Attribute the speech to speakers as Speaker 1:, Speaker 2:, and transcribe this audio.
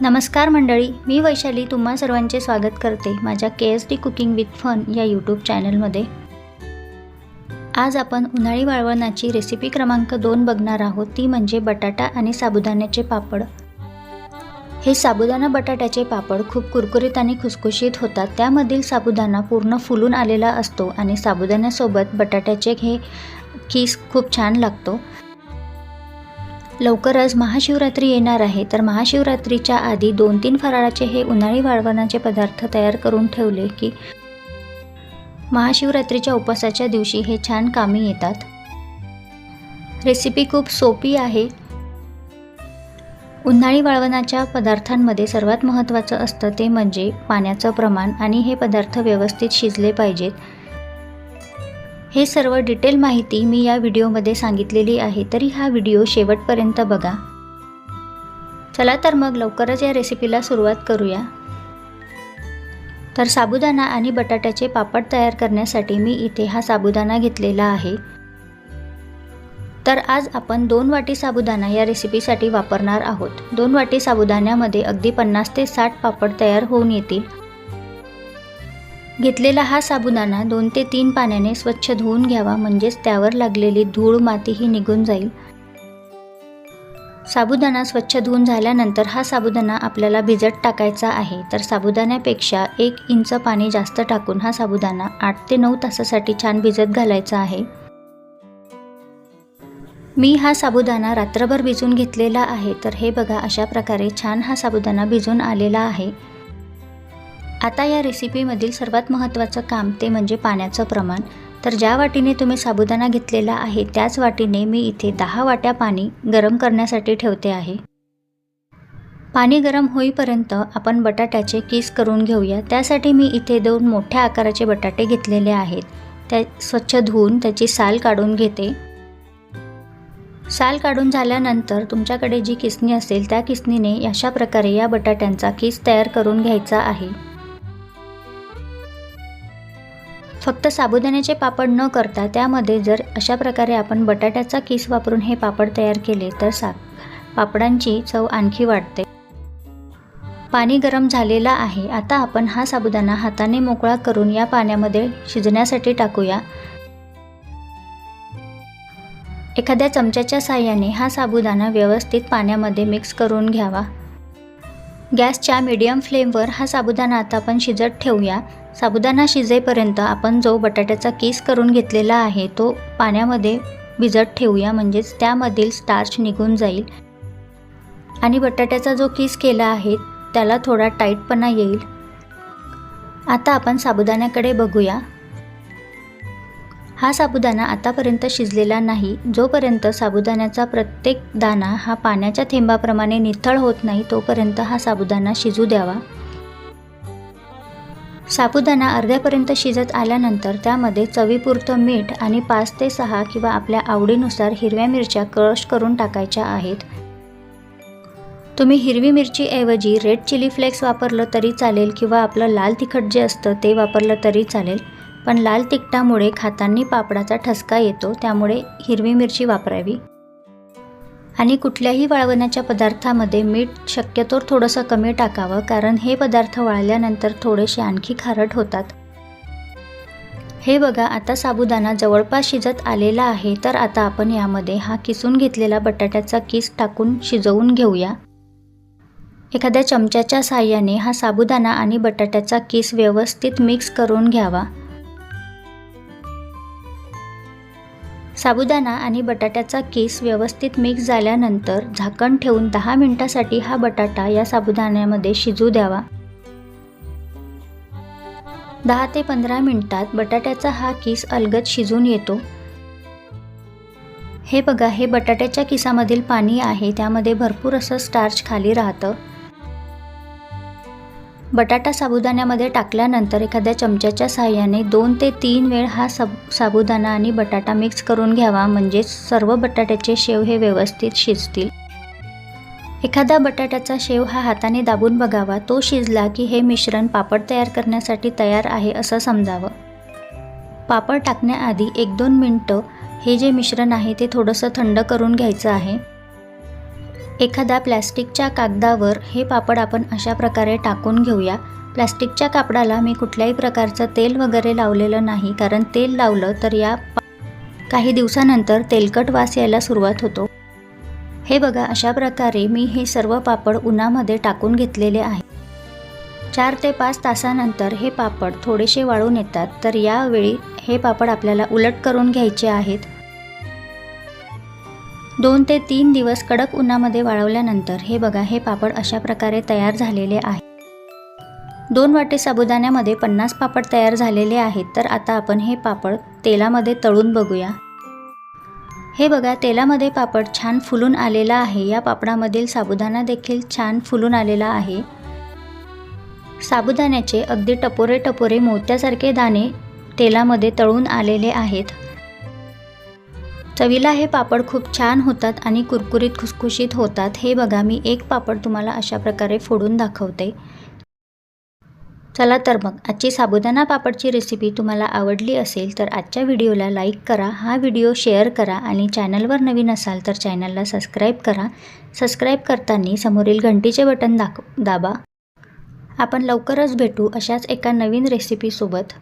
Speaker 1: नमस्कार मंडळी मी वैशाली तुम्हा सर्वांचे स्वागत करते माझ्या K S D cooking with fun या यूट्यूब चॅनलमध्ये. आज आपण उन्हाळी वाळवणाची रेसिपी क्रमांक दोन बघणार आहोत ती म्हणजे बटाटा आणि साबुदाण्याचे पापड. हे साबुदाणा बटाट्याचे पापड खूप कुरकुरीत आणि खुसखुशीत होतात त्यामधील साबुदाणा पूर्ण फुलून आलेला असतो आणि साबुदाण्यासोबत बटाट्याचे हे खीस खूप छान लागतो. लवकरच महाशिवरात्री येणार आहे. तर महाशिवरात्रीच्या आधी दोन तीन फराळाचे हे उन्हाळी वाळवणाचे पदार्थ तयार करून ठेवले की महाशिवरात्रीच्या उपवासाच्या दिवशी हे छान कामी येतात. रेसिपी खूप सोपी आहे. उन्हाळी वाळवणाच्या पदार्थांमध्ये सर्वात महत्त्वाचं असतं ते म्हणजे पाण्याचं प्रमाण आणि हे पदार्थ व्यवस्थित शिजले पाहिजेत. हे सर्व डिटेल माहिती मी या व्हिडिओमध्ये सांगितलेली आहे तरी हा व्हिडिओ शेवटपर्यंत बघा. चला तर मग लवकरच या रेसिपीला सुरुवात करूया. तर साबुदाणा आणि बटाट्याचे पापड तयार करण्यासाठी मी इथे हा साबुदाणा घेतलेला आहे. तर आज आपण दोन वाटी साबुदाणा या रेसिपीसाठी वापरणार आहोत. दोन वाटी साबुदाण्यामध्ये अगदी पन्नास ते साठ पापड तयार होऊन येतील. घेतलेला हा साबुदाणा दोन ते तीन पाण्याने स्वच्छ धुवून घ्यावा म्हणजेच त्यावर लागलेली धूळ मातीही निघून जाईल. साबुदाणा स्वच्छ धुवून झाल्यानंतर हा साबुदाणा आपल्याला भिजत टाकायचा आहे. तर साबुदाण्यापेक्षा एक इंच पाणी जास्त टाकून हा साबुदाणा आठ ते नऊ तासासाठी छान भिजत घालायचा आहे. मी हा साबुदाणा रात्रभर भिजून घेतलेला आहे. तर हे बघा अशा प्रकारे छान हा साबुदाणा भिजून आलेला आहे. आता या रेसिपीमधील सर्वात महत्त्वाचं काम ते म्हणजे पाण्याचं प्रमाण. तर ज्या वाटीने तुम्ही साबुदाणा घेतलेला आहे त्याच वाटीने मी इथे दहा वाट्या पाणी गरम करण्यासाठी ठेवते आहे. पाणी गरम होईपर्यंत आपण बटाट्याचे किस करून घेऊया. त्यासाठी मी इथे दोन मोठ्या आकाराचे बटाटे घेतलेले आहेत. त्या स्वच्छ धुवून त्याची साल काढून घेते. साल काढून झाल्यानंतर तुमच्याकडे जी किसणी असेल त्या किसणीने अशा प्रकारे या बटाट्यांचा किस तयार करून घ्यायचा आहे. फक्त साबुदाण्याचे पापड न करता त्यामध्ये जर अशा प्रकारे आपण बटाट्याचा किस वापरून हे पापड तयार केले तर सा पापडांची चव आणखी वाढते. पाणी गरम झालेलं आहे. आता आपण हा साबुदाणा हाताने मोकळा करून या पाण्यामध्ये शिजण्यासाठी टाकूया. एखाद्या चमच्याच्या साह्याने हा साबुदाणा व्यवस्थित पाण्यामध्ये मिक्स करून घ्यावा. गॅसच्या मीडियम फ्लेमवर हा साबुदाणा आता आपण शिजत ठेवूया. साबुदाणा शिजेपर्यंत आपण जो बटाट्याचा किस करून घेतलेला आहे तो पाण्यामध्ये भिजत ठेवूया म्हणजेच त्यामधील स्टार्च निघून जाईल. आणि बटाट्याचा जो किस केला आहे त्याला थोडा टाईटपणा येईल. आता आपण साबुदाण्याकडे बघूया. हा साबुदाणा आतापर्यंत शिजलेला नाही जोपर्यंत साबुदाण्याचा प्रत्येक दाणा हा पाण्याच्या थेंबाप्रमाणे निथळ होत नाही तोपर्यंत हा साबुदाणा शिजू द्यावा. साबुदाणा अर्ध्यापर्यंत शिजत आल्यानंतर त्यामध्ये चवीपुरतं मीठ आणि पाच ते सहा किंवा आपल्या आवडीनुसार हिरव्या मिरच्या क्रश करून टाकायच्या आहेत. तुम्ही हिरवी मिरचीऐवजी रेड चिली फ्लेक्स वापरलं तरी चालेल किंवा आपलं लाल तिखट जे असतं ते वापरलं तरी चालेल. पण लाल तिखटामुळे खातांनी पापडाचा ठसका येतो त्यामुळे हिरवी मिरची वापरावी. आणि कुठल्याही वाळवण्याच्या पदार्थामध्ये मीठ शक्यतोर थोडंसं कमी टाकावं कारण हे पदार्थ वाळल्यानंतर थोडेसे आणखी खारट होतात. हे बघा आता साबुदाणा जवळपास शिजत आलेला आहे तर आता आपण यामध्ये हा किसून घेतलेला बटाट्याचा किस टाकून शिजवून घेऊया. एखाद्या चमच्याच्या साह्याने हा साबुदाणा आणि बटाट्याचा किस व्यवस्थित मिक्स करून घ्यावा. साबुदाणा आणि बटाट्याचा केस व्यवस्थित मिक्स झाल्यानंतर झाकण ठेवून दहा मिनिटासाठी हा बटाटा या साबुदाण्यामध्ये शिजू द्यावा. दहा ते पंधरा मिनिटात बटाट्याचा हा किस अलगद शिजून येतो. हे बघा हे बटाट्याच्या किसामधील पाणी आहे त्यामध्ये भरपूर असं स्टार्च खाली राहतं. बटाटा साबुदाण्यामध्ये टाकल्यानंतर एखाद्या चमच्याच्या साहाय्याने दोन ते तीन वेळ हा सब साबुदाणा आणि बटाटा मिक्स करून घ्यावा. म्हणजेच सर्व बटाट्याचे शेव हे व्यवस्थित शिजतील. एखादा बटाट्याचा शेव हा हाताने दाबून बघावा. तो शिजला की हे मिश्रण पापड तयार करण्यासाठी तयार आहे असं समजावं. पापड टाकण्याआधी एक दोन मिनटं हे जे मिश्रण आहे ते थोडंसं थंड करून घ्यायचं आहे. एखाद्या प्लॅस्टिकच्या कागदावर हे पापड आपण अशा प्रकारे टाकून घेऊया. प्लॅस्टिकच्या कापडाला मी कुठल्याही प्रकारचं तेल वगैरे लावलेलं नाही कारण तेल लावलं तर या काही दिवसानंतर तेलकट वास यायला सुरुवात होतो. हे बघा अशा प्रकारे मी हे सर्व पापड उन्हामध्ये टाकून घेतलेले आहे. चार ते पाच तासानंतर हे पापड थोडेसे वाळून येतात तर यावेळी हे पापड आपल्याला उलट करून घ्यायचे आहेत. दोन ते तीन दिवस कडक उन्हामध्ये वाळवल्यानंतर हे बघा हे पापड अशा प्रकारे तयार झालेले आहे. दोन वाटे साबुदाण्यामध्ये पन्नास पापड तयार झालेले आहेत तर आता आपण हे पापड तेलामध्ये तळून बघूया. हे बघा तेलामध्ये पापड छान फुलून आलेला आहे. या पापडामधील साबुदाणा देखील छान फुलून आलेला आहे. साबुदाण्याचे अगदी टपोरे टपोरे मोत्यासारखे दाणे तेलामध्ये तळून आलेले आहेत. चवीला हे पापड खूप छान होतात आणि कुरकुरीत खुसखुशीत होतात. हे बघा मी एक पापड तुम्हाला अशा प्रकारे फोडून दाखवते. चला तर मग आजची साबुदाणा पापडची रेसिपी तुम्हाला आवडली असेल तर आजच्या व्हिडिओला लाईक करा. हा व्हिडिओ शेअर करा आणि चॅनलवर नवीन असाल तर चॅनलला सबस्क्राईब करा. सबस्क्राईब करताना समोरील घंटीचे बटन दाख दाबा. आपण लवकरच भेटू अशाच एका नवीन रेसिपीसोबत